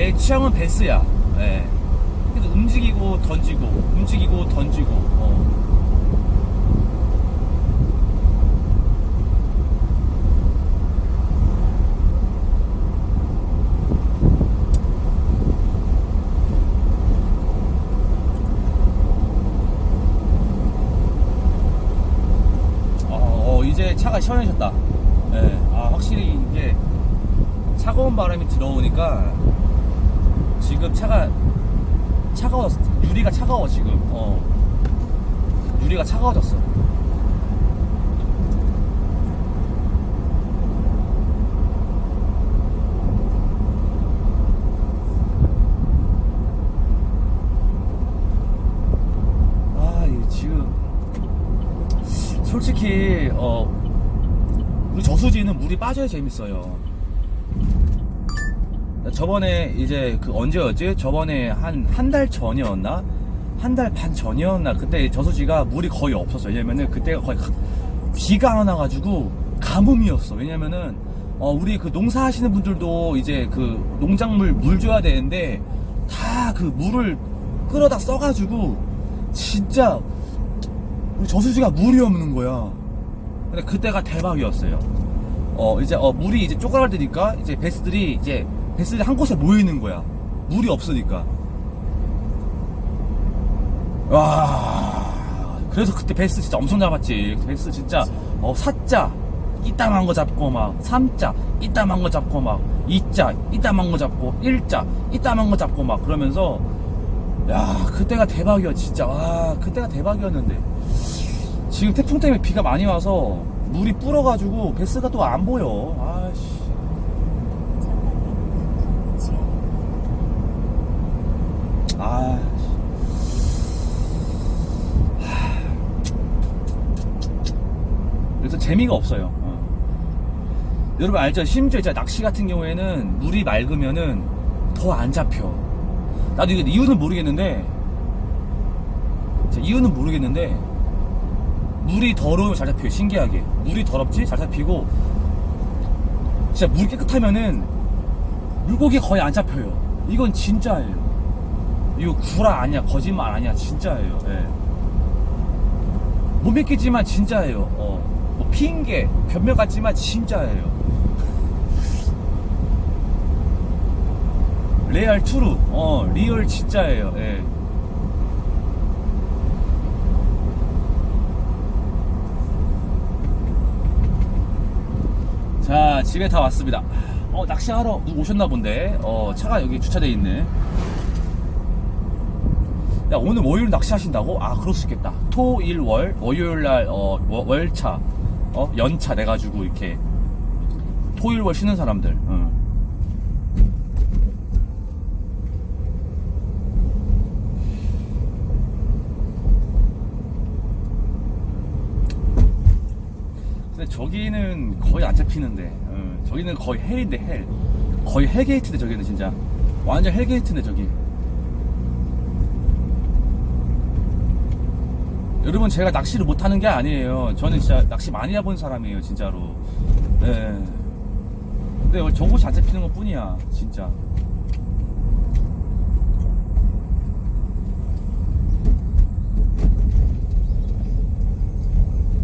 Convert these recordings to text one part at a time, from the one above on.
내 취향은 베스야. 예. 그래도 움직이고 던지고 움직이고 던지고. 어. 어, 어, 시원해졌다. 예. 아, 확실히 이게 차가운 바람이 들어오니까 지금 차가 차가웠어. 유리가 차가워 지금. 어. 유리가 차가워졌어. 아, 이 지금 솔직히 어 우리 저수지는 물이 빠져야 재밌어요. 저번에 이제 그 언제였지? 저번에 한 한 달 전이었나? 한 달 반 전이었나? 그때 저수지가 물이 거의 없었어요. 왜냐면은 그때가 거의 가- 비가 안 와가지고 가뭄이었어. 왜냐면은 어 우리 그 농사하시는 분들도 이제 그 농작물 물 줘야 되는데 다 그 물을 끌어다 써가지고 진짜 저수지가 물이 없는 거야. 근데 그때가 대박이었어요. 어 이제 어 물이 이제 쪼그라드니까 이제 베스들이 이제 베스들이 한 곳에 모여 있는 거야. 물이 없으니까. 와. 그래서 그때 베스 진짜 엄청 잡았지. 베스 진짜 어 사자 이따만 거 잡고 막 삼자 이따만 거 잡고 막 이자 이따만 거 잡고 일자 이따만 거 잡고 막 그러면서 야 그때가 대박이야 진짜 와 그때가 대박이었는데 지금 태풍 때문에 비가 많이 와서 물이 불어가지고 베스가 또 안 보여. 아. 그래서 재미가 없어요. 어. 여러분 알죠? 심지어 이제 낚시 같은 경우에는 물이 맑으면은 더 안 잡혀. 나도 이게 이유는 모르겠는데, 진짜 이유는 모르겠는데, 물이 더러우면 잘 잡혀요. 신기하게. 물이 더럽지? 잘 잡히고, 진짜 물 깨끗하면은 물고기 거의 안 잡혀요. 이건 진짜예요. 이거 구라 아니야. 거짓말 아니야. 진짜예요. 예. 못 믿기지만 진짜예요. 어. 뭐 핑계, 변명 같지만 진짜예요. 레알 투루. 어, 리얼 진짜예요. 예. 자, 집에 다 왔습니다. 어, 낚시하러 오셨나 본데. 어, 차가 여기 주차돼 있네. 야, 오늘 월요일 낚시하신다고? 아, 그럴 수 있겠다. 토, 일, 월, 월요일 날, 어, 월- 월차, 어, 연차 내가지고 이렇게 토일, 월 쉬는 사람들. 응. 근데 저기는 거의 안 잡히는데, 응. 저기는 거의 헬인데, 헬. 거의 헬게이트인데, 저기는 진짜. 완전 헬게이트인데, 저기. 여러분 제가 낚시를 못하는 게 아니에요. 저는 진짜 낚시 많이 해본 사람이에요, 진짜로. 네. 근데 저곳이 안 잡히는 것 뿐이야, 진짜.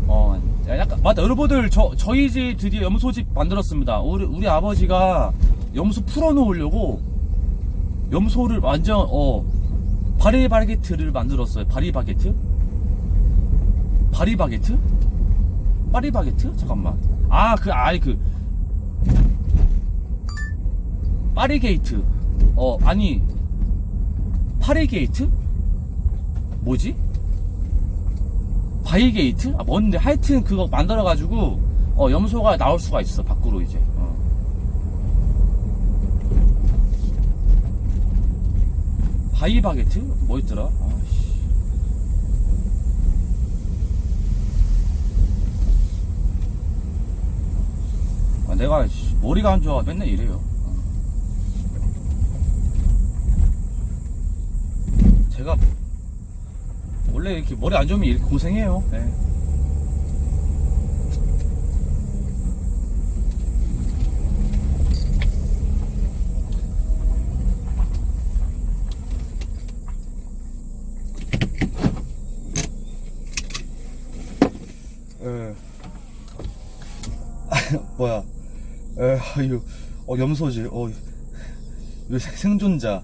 어, 야, 약간, 맞다. 여러분들, 저, 저희 집 드디어 염소 집 만들었습니다. 우리, 우리 아버지가 염소 풀어놓으려고 염소를 완전, 어, 바리바게트를 만들었어요. 바리바게트? 바리바게트? 파리바게트? 잠깐만. 아, 그, 아이, 그. 파리게이트. 어, 아니. 파리게이트? 뭐지? 바이게이트? 아, 뭔데? 하여튼 그거 만들어가지고, 어, 염소가 나올 수가 있어, 밖으로 이제. 어. 바이바게트? 뭐였더라? 아씨. 아, 내가 씨, 머리가 안 좋아 맨날 이래요. 어. 제가 원래 이렇게 머리 안 좋으면 이렇게 고생해요. 네. 에, 아유, 어, 염소질, 어, 생존자.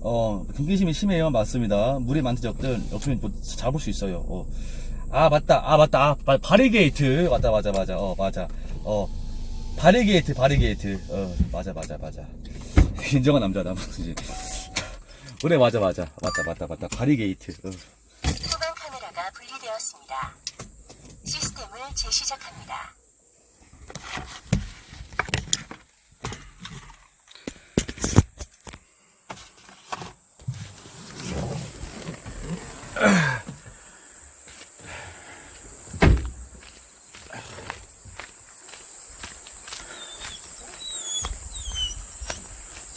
어, 경계심이 심해요. 맞습니다. 물에 많은 적들, 없으면 뭐 잡을 수 있어요. 어. 아, 맞다. 아, 맞다. 아, 바, 바리게이트. 맞다, 맞아, 맞아. 어, 맞아. 어, 바리게이트, 바리게이트. 어, 맞아, 맞아, 맞아. 인정한 남자다. 이제. 그래, 맞아, 맞아. 맞다, 맞다, 맞다. 바리게이트. 어. 후방 카메라가 분리되었습니다. 시스템을 재시작합니다.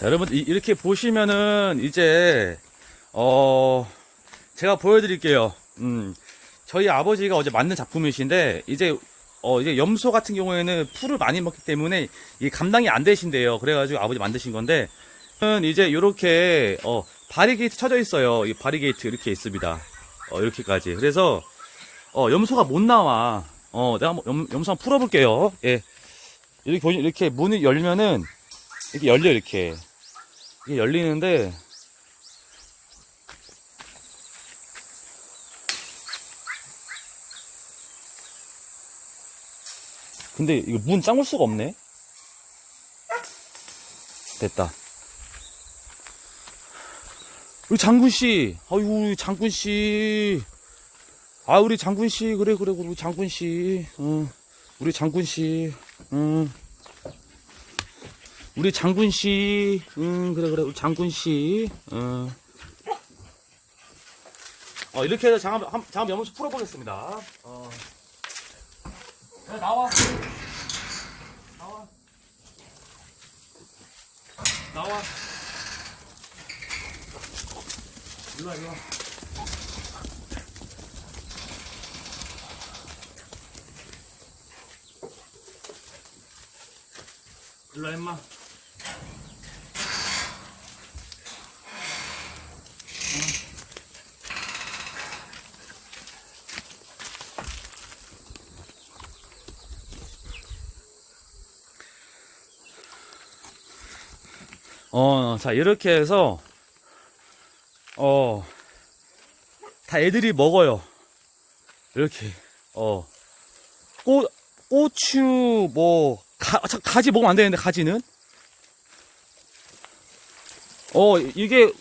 자, 여러분, 이- 이렇게 보시면은, 이제, 어, 제가 보여드릴게요. 음, 저희 아버지가 어제 만든 작품이신데, 이제, 어, 이제 염소 같은 경우에는 풀을 많이 먹기 때문에, 이 감당이 안 되신대요. 그래가지고 아버지 만드신 건데, 은 이제 요렇게, 어, 바리게이트 쳐져 있어요. 이 바리게이트 이렇게 있습니다. 어, 이렇게까지. 그래서, 어, 염소가 못 나와. 어, 내가 한번 염, 염소 한번 풀어볼게요. 예. 이렇게 이렇게 문을 열면은, 이렇게 열려, 이렇게. 이게 열리는데 근데 이거 문 잠글 수가 없네. 됐다. 우리 장군씨 우리 장군씨. 아 우리 장군씨 그래 그래 우리 장군씨. 응 우리 장군씨. 응 우리 장군 씨, 음 그래 그래 우리 장군 씨, 어. 어 이렇게 해서 장갑 한- 장갑 연못수 풀어보겠습니다. 어. 야, 나와. 나와. 나와. 일로 와, 일로 와. 일로 와, 임마. 어, 자, 이렇게 해서, 어, 다 애들이 먹어요. 이렇게, 어, 꽃, 고추, 뭐, 가, 참, 가지 먹으면 안 되는데, 가지는? 어, 이게,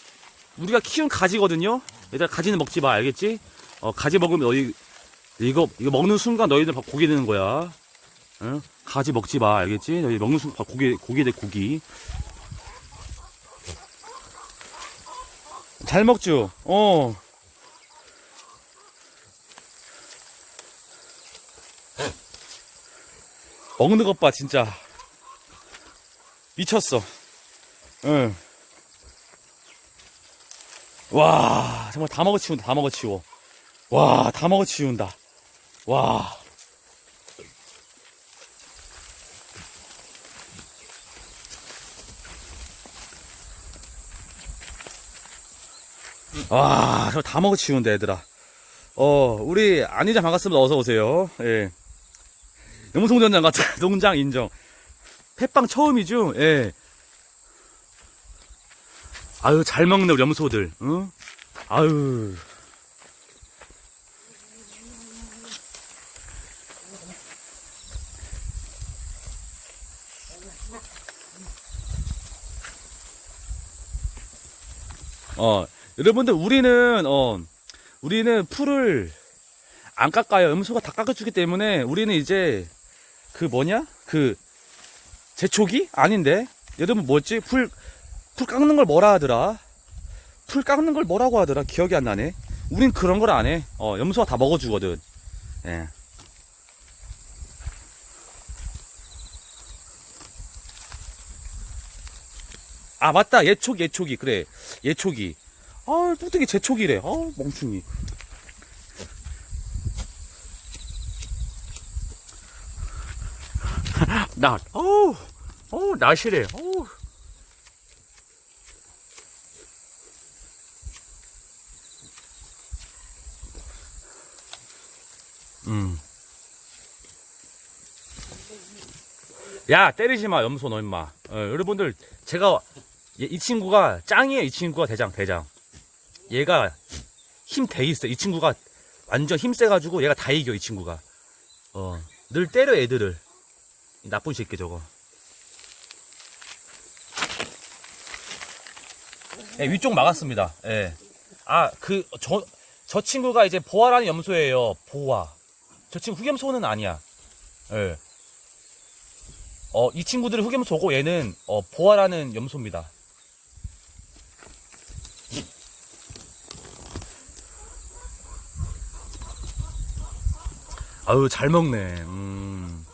우리가 키운 가지거든요? 얘들아, 가지는 먹지 마, 알겠지? 어, 가지 먹으면 너희, 이거, 이거 먹는 순간 너희들 밥 고기 되는 거야. 응? 가지 먹지 마, 알겠지? 너희 먹는 순간 밥 고기, 고기 돼, 고기. 잘 먹죠? 어. 먹는 것 봐, 진짜. 미쳤어. 응. 와, 정말 다 먹어치운다, 다 먹어치워. 와, 다 먹어치운다. 와. 와, 정말 다 먹어치운다, 얘들아. 어, 우리 안이장 반갑습니다. 어서 오세요. 예. 염송전장 같은 농장 인정. 햇빵 처음이죠? 예. 아유, 잘 먹네, 우리 염소들. 응? 아유. 어, 여러분들, 우리는, 어, 우리는 풀을 안 깎아요. 염소가 다 깎아주기 때문에 우리는 이제 그 뭐냐? 그 제초기? 아닌데. 여러분 뭐지? 풀, 풀 깎는 걸 뭐라 하더라? 풀 깎는 걸 뭐라고 하더라? 기억이 안 나네. 우린 그런 걸 안 해. 어, 염소가 다 먹어주거든. 예. 아, 맞다. 예초기, 예초기. 그래. 예초기. 아, 뚝뚝이 제초기래. 아, 멍충이. 낫. 어우, 어우, 낫이래. 어우. 음. 야 때리지 마 염소 너 임마 어, 여러분들 제가 얘- 이 친구가 짱이에요 이 친구가 대장 대장 얘가 힘돼 있어 이 친구가 완전 힘 세가지고 얘가 다 이겨 이 친구가. 어 늘 때려 애들을. 이 나쁜 새끼 저거. 예, 위쪽 막았습니다. 예 아 그 저 저 친구가 이제 보아라는 염소예요. 보아. 저 친구 흑염소는 아니야. 예. 어, 이 친구들은 흑염소고 얘는 어, 보아라는 염소입니다. 아유 잘 먹네. 음.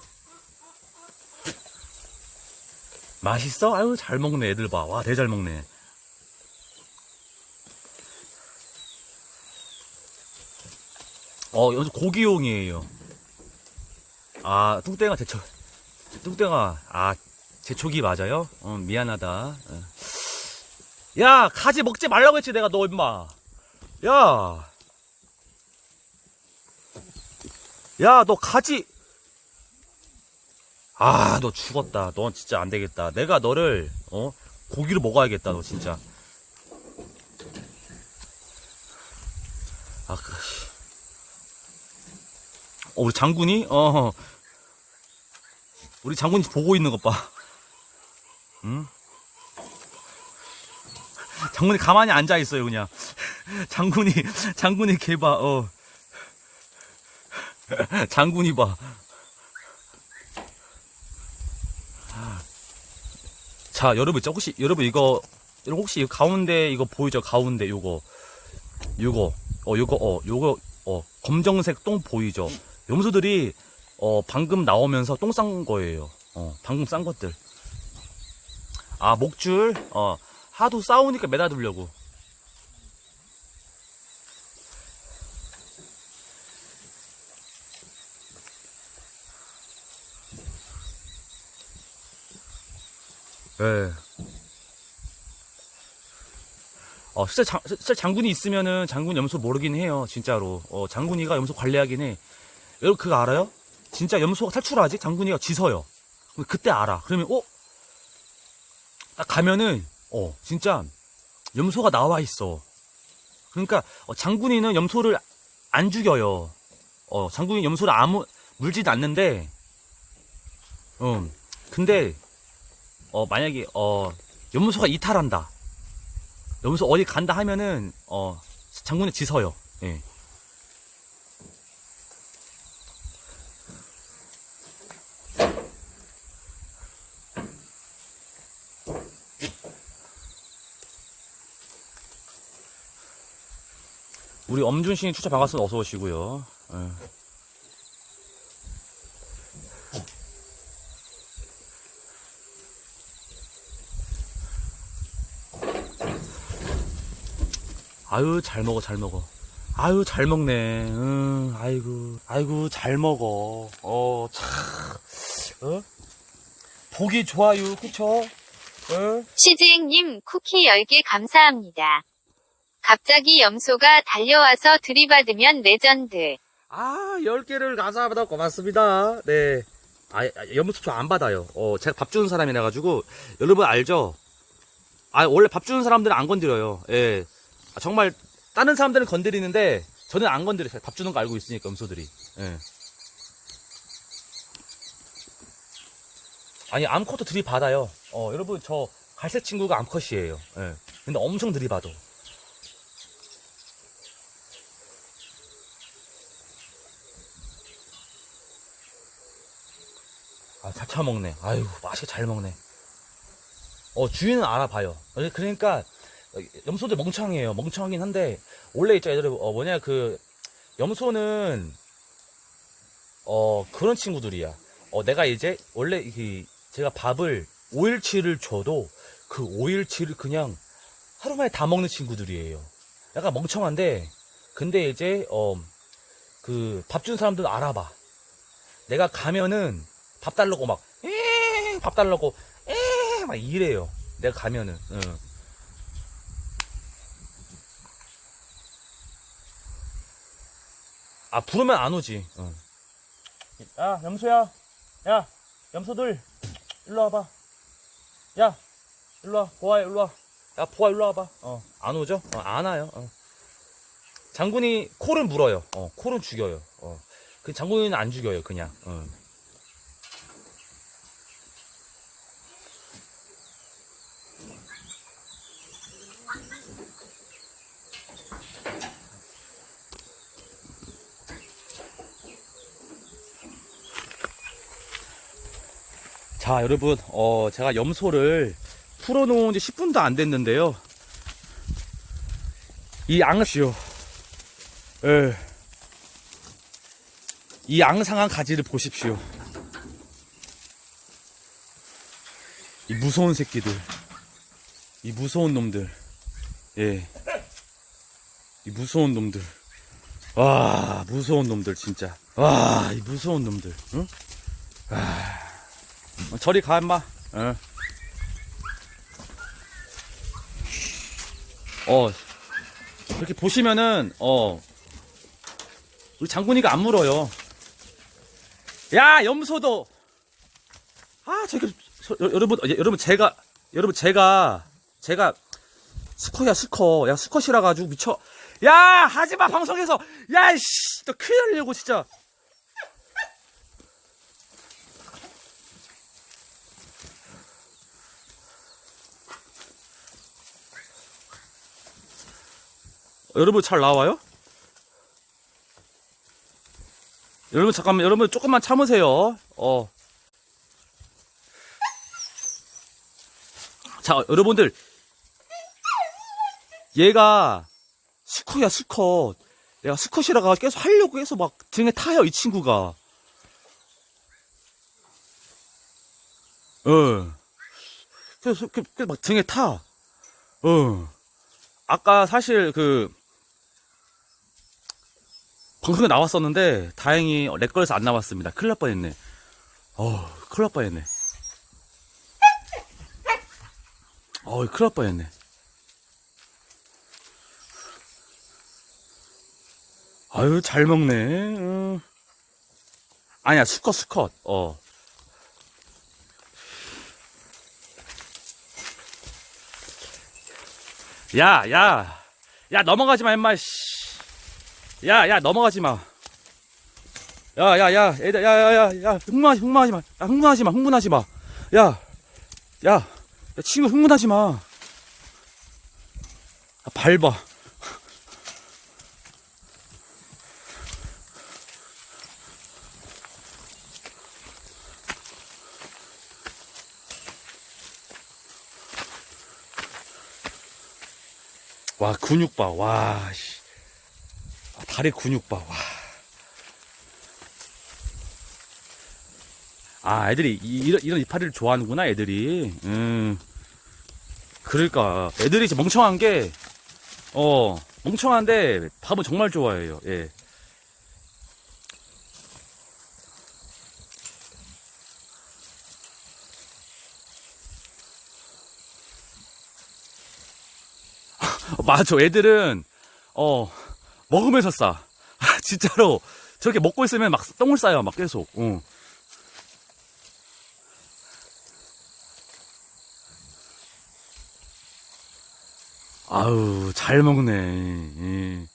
맛있어? 아유 잘 먹네 애들 봐. 와 되게 잘 먹네. 어 여기 고기용이에요. 아 뚱땡아 대처. 뚱땡아, 아, 제초기 맞아요? 어, 미안하다. 어. 야, 가지 먹지 말라고 했지, 내가 너, 임마. 야. 야, 너 가지. 아, 너 죽었다. 넌 진짜 안 되겠다. 내가 너를, 어, 고기로 먹어야겠다, 너 진짜. 아, 그, 씨. 어, 우리 장군이? 어, 우리 장군이 보고 있는 것 봐. 응? 장군이 가만히 앉아 있어요, 그냥. 장군이, 장군이 개 봐, 어. 장군이 봐. 자, 여러분, 저 혹시, 여러분, 이거, 혹시 가운데, 이거 보이죠? 가운데, 요거. 요거, 어, 요거, 어, 요거, 어, 검정색 똥 보이죠? 염소들이, 어, 방금 나오면서 똥 싼 거예요. 어, 방금 싼 것들. 아, 목줄, 어, 하도 싸우니까 매달두려고. 예. 어, 실제 장, 실제 장군이 있으면은 장군 염소 모르긴 해요, 진짜로. 어, 장군이가 염소 관리하긴 해. 여러분 그거 알아요? 진짜 염소가 탈출하지? 장군이가 지서요. 그때 알아. 그러면 어? 딱 가면은 어 진짜 염소가 나와 있어. 그러니까 어, 장군이는 염소를 안 죽여요. 어 장군이 염소를 아무 물지도 않는데 음 근데 어 만약에 어 염소가 이탈한다. 염소 어디 간다 하면은 어 장군이 지서요. 예. 우리 엄준 씨 추천 반갑습니다. 어서 오시고요. 예. 아유 잘 먹어 잘 먹어. 아유 잘 먹네. 응, 아이고 아이고 잘 먹어. 어 참. 어? 보기 좋아요, 그쵸? 어? 시즈행님 쿠키 10개 감사합니다. 갑자기 염소가 달려와서 들이받으면 레전드. 아, 10개를 감사합니다. 고맙습니다. 네. 아, 아, 염소 저안 받아요. 어, 제가 밥 주는 사람이라 가지고 여러분 알죠? 아, 원래 밥 주는 사람들은 안 건드려요. 예. 아, 정말 다른 사람들은 건드리는데 저는 안 건드려요. 밥 주는 거 알고 있으니까 염소들이. 예. 아니, 암컷도 들이받아요. 어, 여러분 저 갈색 친구가 암컷이에요. 예. 근데 엄청 들이받아. 아, 잘 처먹네. 아유, 맛있게 잘 먹네. 어, 주인은 알아봐요. 어, 그러니까, 어, 염소들 멍청해요. 멍청하긴 한데, 원래 있죠, 얘들이, 어, 뭐냐, 그, 염소는, 어, 그런 친구들이야. 어, 내가 이제, 원래, 그, 제가 밥을 5일치를 줘도, 그 5일치를 그냥 하루 만에 다 먹는 친구들이에요. 약간 멍청한데, 근데 이제, 어, 그, 밥 주는 사람들은 알아봐. 내가 가면은, 밥 달라고 막, 에, 밥 달라고, 에, 막 이래요. 내가 가면은, 응. 아, 부르면 안 오지. 응. 야, 염소야. 야, 염소들. 일로 와봐. 야, 일로 와. 보아, 일로 와. 야, 보아, 일로 와봐. 어, 안 오죠? 어, 안 와요. 어. 장군이 콜은 물어요. 어, 콜은 죽여요. 어. 그 장군이는 안 죽여요, 그냥. 어. 자, 여러분, 어, 제가 염소를 풀어 놓은 지 10분도 안 됐는데요. 이 앙시오. 예. 이 앙상한 가지를 보십시오. 이 무서운 새끼들. 이 무서운 놈들. 예. 이 무서운 놈들. 와, 무서운 놈들, 진짜. 와, 이 무서운 놈들. 응? 어, 저리 가, 임마. 어. 어, 이렇게 보시면은, 어, 우리 장군이가 안 물어요. 야, 염소도! 아, 저기, 저, 여- 여러분, 어, 여러분, 제가, 여러분, 제가, 제가, 수컷이야, 수컷. 야, 수컷이라 가지고 미쳐. 야, 하지 마, 방송에서! 야, 씨! 너 큰일 날려고, 진짜. 여러분 잘 나와요? 여러분 잠깐만 여러분 조금만 참으세요. 어. 자 여러분들 얘가 수컷이야 수컷. 얘가 수컷이라가 계속 하려고 해서 막 등에 타요 이 친구가. 어. 그래서 그- 그막 등에 타. 어. 아까 사실 그 방송에 나왔었는데 다행히 렉 걸려서 안 나왔습니다. 큰일 날 뻔했네. 어, 큰일 날 뻔했네. 어, 큰일 날 뻔했네. 아유, 잘 먹네. 응. 아니야, 수컷, 수컷. 어. 야, 야. 야, 넘어가지 마, 임마, 씨. 야, 야, 넘어가지 마. 야, 야, 야, 애들, 야, 야, 야, 야, 흥분하지, 흥분하지 마. 야, 흥분하지 마, 흥분하지 마. 야, 야, 야 친구 흥분하지 마. 아, 밟아. 와, 근육 봐, 와, 씨. 아, 다리 근육 봐, 와. 아, 애들이 이- 이런, 이런 이파리를 좋아하는구나, 애들이. 음. 그러니까, 애들이 이제 멍청한 게, 어, 멍청한데, 밥은 정말 좋아해요, 예. 어, 맞아, 애들은, 어, 먹으면서 싸. 진짜로. 저렇게 먹고 있으면 막 똥을 싸요, 막 계속. 응. 아유, 잘 먹네. 예.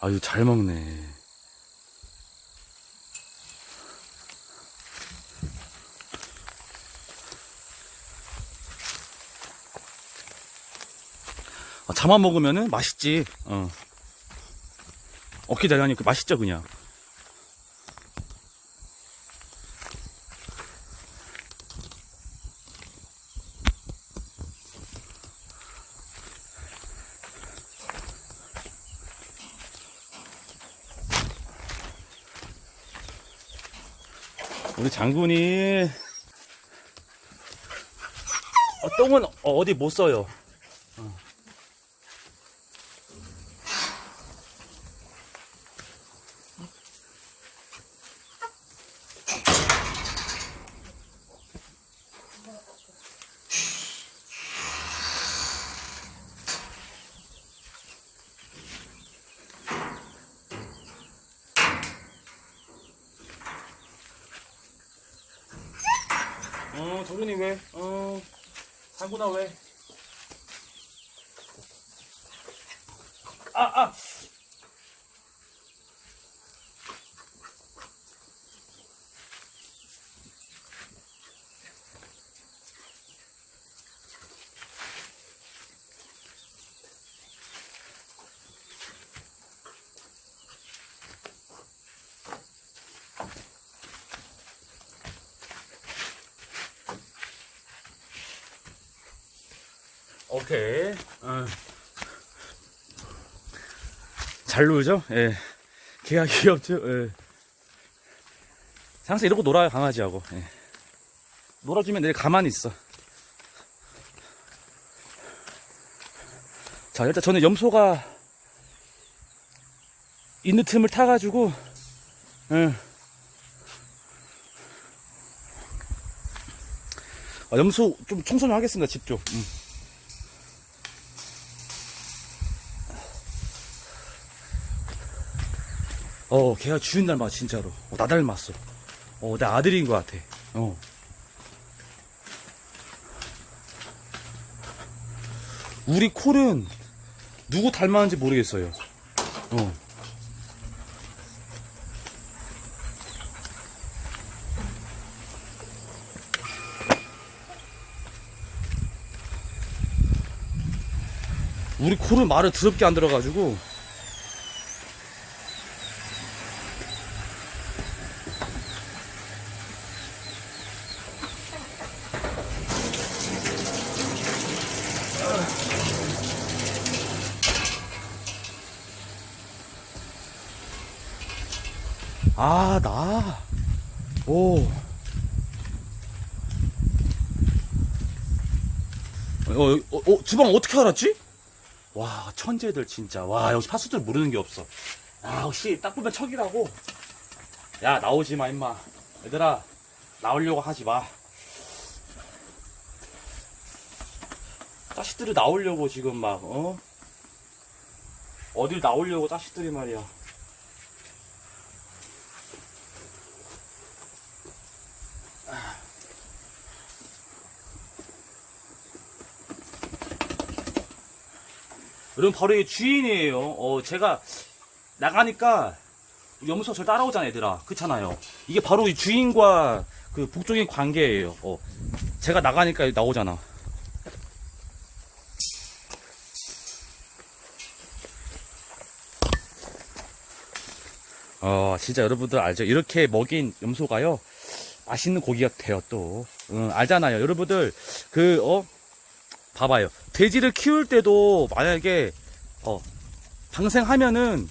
아유, 잘 먹네. 아, 자만 먹으면은 맛있지. 어. 어깨 대하니까 맛있죠, 그냥. 우리 장군이 어, 똥은 어- 어디 못 써요. 어, 정준이 왜? 어, 상구나 왜? 아, 아! 오케이. 어. 잘 놀죠? 예. 개가 귀엽죠? 예. 항상 이러고 놀아요, 강아지하고. 예. 놀아주면 내 가만히 있어. 자, 일단 저는 염소가 있는 틈을 타가지고, 예. 아, 염소 좀 청소 좀 하겠습니다, 집 좀. 음. 어, 걔가 주인 닮아, 진짜로. 어, 나 닮았어. 어, 내 아들인 것 같아. 어. 우리 콜은 누구 닮았는지 모르겠어요. 어. 우리 콜은 말을 더럽게 안 들어가지고 아, 나. 오. 어, 어, 어, 주방 어떻게 알았지? 와, 천재들 진짜. 와, 역시 파수들 모르는 게 없어. 아, 역시 딱 보면 척이라고. 야, 나오지 마, 임마. 얘들아, 나오려고 하지 마. 자식들이 나오려고 지금 막, 어? 어딜 나오려고 자식들이 말이야. 여러분 바로 이 주인이에요. 어 제가 나가니까 염소 저 따라오잖아 얘들아. 그렇잖아요. 이게 바로 이 주인과 그 복종의 관계예요. 어 제가 나가니까 나오잖아. 어 진짜 여러분들 알죠? 이렇게 먹인 염소가요 맛있는 고기가 돼요 또. 응, 알잖아요. 여러분들 그 어. 봐봐요. 돼지를 키울 때도 만약에 어 방생하면은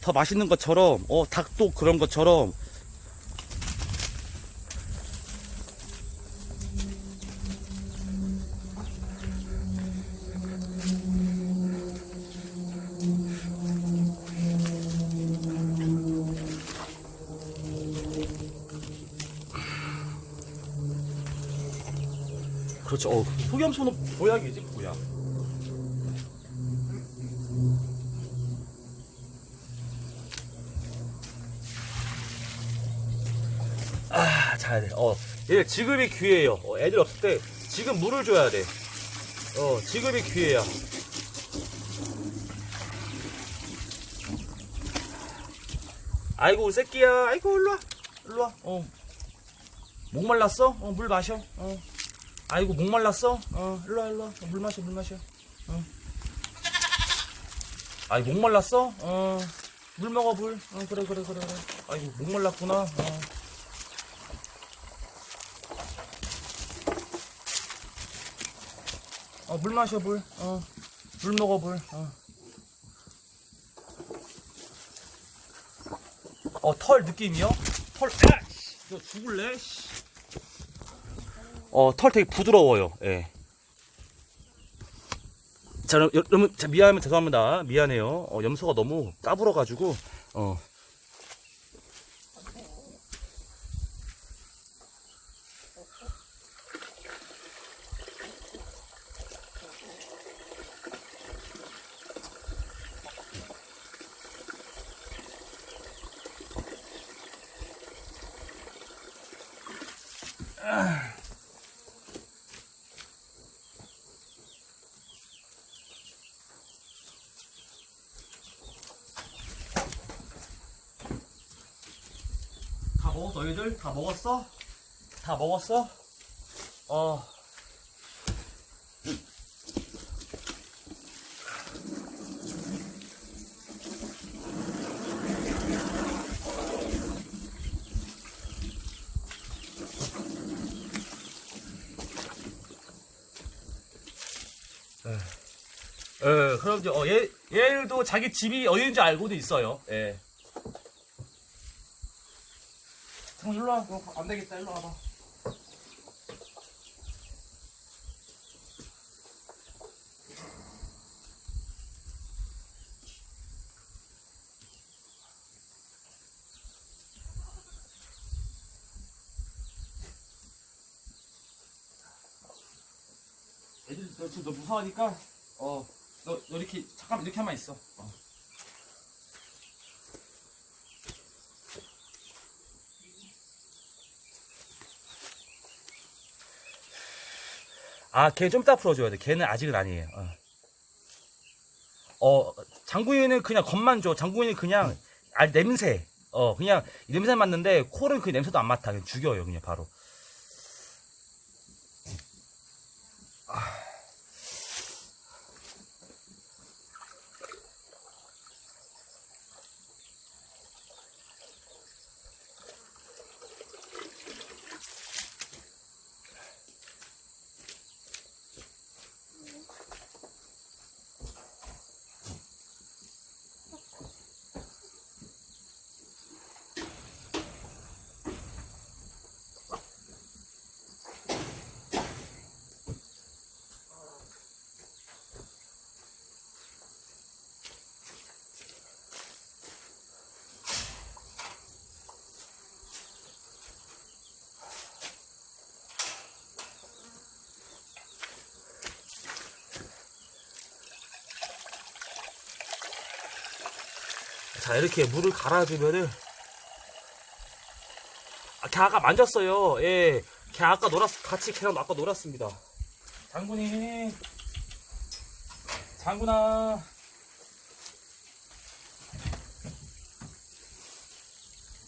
더 맛있는 것처럼 어 닭도 그런 것처럼 그렇죠. 어, 흑염소는 보약이지, 보약. 아, 자야 돼. 어, 얘 지급이 귀해요. 어, 애들 없을 때 지금 물을 줘야 돼. 어, 지급이 귀해요. 아이고, 새끼야. 아이고, 일로 와. 일로 와. 어. 목말랐어? 어, 물 마셔. 어. 아이고 목 말랐어? 어 일로와 일로와 어, 물 마셔 물 마셔 어. 아이 목 말랐어? 어 물 먹어 물어 그래 그래 그래 그래 아이고 목 말랐구나 어. 어, 물 마셔, 물. 어. 물 먹어, 물. 어. 어, 털 느낌이요? 털, 야! 씨, 너 죽을래? 씨. 어, 털 되게 부드러워요. 예. 자, 여러- 여러분, 자, 미안하면 죄송합니다. 미안해요. 어, 염소가 너무 까불어가지고, 어. 먹었어 너희들? 다 먹었어? 다 먹었어? 어 예, 그럼 이제 어, 얘 얘들도 자기 집이 어디인지 알고도 있어요. 예. 형 일로 와. 그거 안 되겠다. 일로 와봐. 애들 너 지금 너 무서워하니까 어너 너 이렇게 잠깐 이렇게 한만 있어. 어. 아, 걔좀 이따 풀어줘야 돼. 걔는 아직은 아니에요. 어, 어 장구이는 그냥 겉만 줘. 장구이는 그냥, 아, 냄새. 어, 그냥 냄새 맡는데, 콜은 그 냄새도 안 맡아. 그냥 죽여요, 그냥 바로. 자, 이렇게 물을 갈아주면은, 아, 걔 아까 만졌어요. 예. 걔 아까 놀았, 같이 걔랑 아까 놀았습니다. 장군이, 장군아,